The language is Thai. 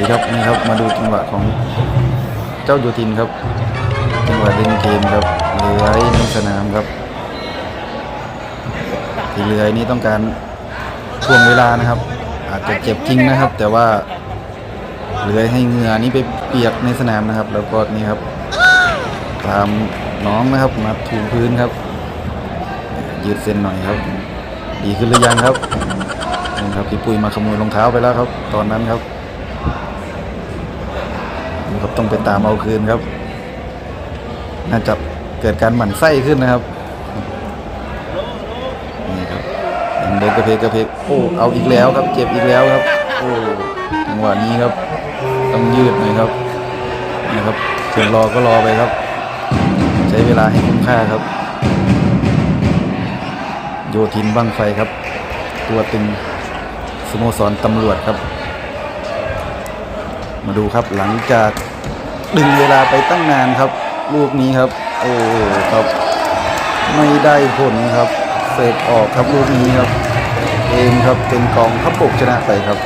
ดีครับนี่ครับมาดูจังหวะของเจ้าโยทินครับ จังหวะเล่นเกมครับเลื้อยในสนามครับทีเลื้อยนี้ต้องการช่วงเวลานะครับ อาจจะเจ็บจริงนะครับ แต่ว่าเลื้อยให้เหงื่อนี้ไปเปียกในสนามนะครับ แล้วก็นี่ครับ ตามน้องนะครับมาถูพื้นครับยืดเส้นหน่อยครับ ดีขึ้นหรือยังครับนี่ครับพี่ปุ้ยมาขโมยรองเท้าไปแล้วครับ ตอนนั้นครับ ครับต้องไปตามเอาคืนครับ น่าจะเกิดการหมั่นไส้ขึ้นนะครับนี่ครับเดินกระเพกกระเพกโอ้เอาอีกแล้วครับ เจ็บอีกแล้วครับโอ้จังหวะนี้ครับ ต้องยืดหน่อยครับนี่ครับถึงรอก็รอไปครับ ใช้เวลาให้คุ้มค่าครับ โยทินบ้างไฟครับ ตัวตึงสโมสรตำรวจครับ มาดูครับหลังจากดึงเวลาไปตั้งนานครับ ลูกนี้ครับ โอ้ครับ ไม่ได้ผลครับ เสร็จออกครับลูกนี้ครับ เองครับเป็นกองทัพบกชนะไปครับ